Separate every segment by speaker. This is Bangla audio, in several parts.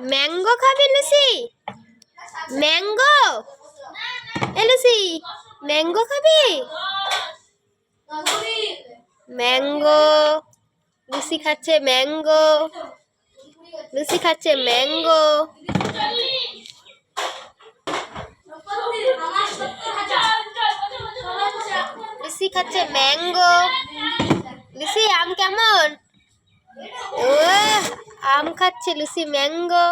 Speaker 1: ম্যাঙ্গো খাবি, লুসি? ম্যাঙ্গো? এ, লুসি, ম্যাঙ্গো খাবি? ম্যাঙ্গো, লুসি খাচ্ছে ম্যাঙ্গো, লুসি খাচ্ছে ম্যাঙ্গো। লুসি খাচ্ছে ম্যাঙ্গো। লুসি, আম কেমন? ও আম খাচ্ছে লুসি ম্যাঙ্গো।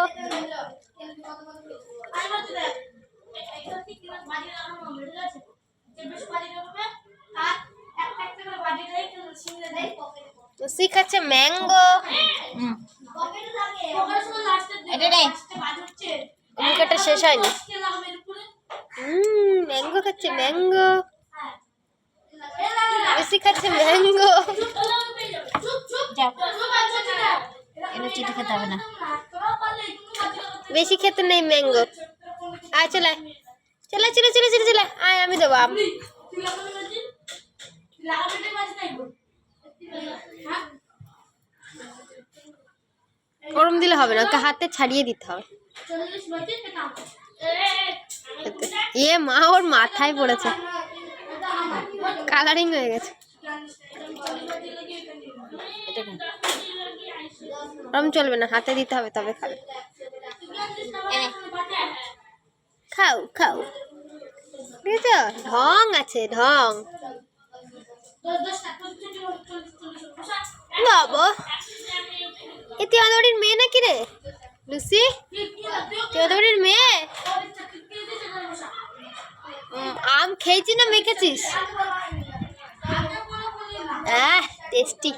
Speaker 1: লুসি খাচ্ছে ম্যাঙ্গো।
Speaker 2: এটা
Speaker 1: শেষ হয়নি। ম্যাঙ্গো খাচ্ছে ম্যাঙ্গো। লুসি খাচ্ছে ম্যাঙ্গো
Speaker 2: যাও এটা চিঠি খেতে হবে না।
Speaker 1: বেশি খেতে নেই ম্যাঙ্গো। আয় চলে চলে চলে চলে চলে চলে আয়। আমি দেবো আম। গরম দিলে হবে না ওকে হাতে ছাড়িয়ে দিতে হবে। এ মা ওর মাথায় পড়েছে। কালারিং হয়ে গেছে।
Speaker 2: এটা
Speaker 1: চলবে না, হাতে দিতে হবে, তবে খাবে। খাও খাও। বুঝেছ ঢং আছে, ঢং। বাবা, এ বাড়ির মেয়ে নাকি রে? লুসি তুই মেয়ে? আম খেয়েছি না মেখেছিস? আহ টেস্টি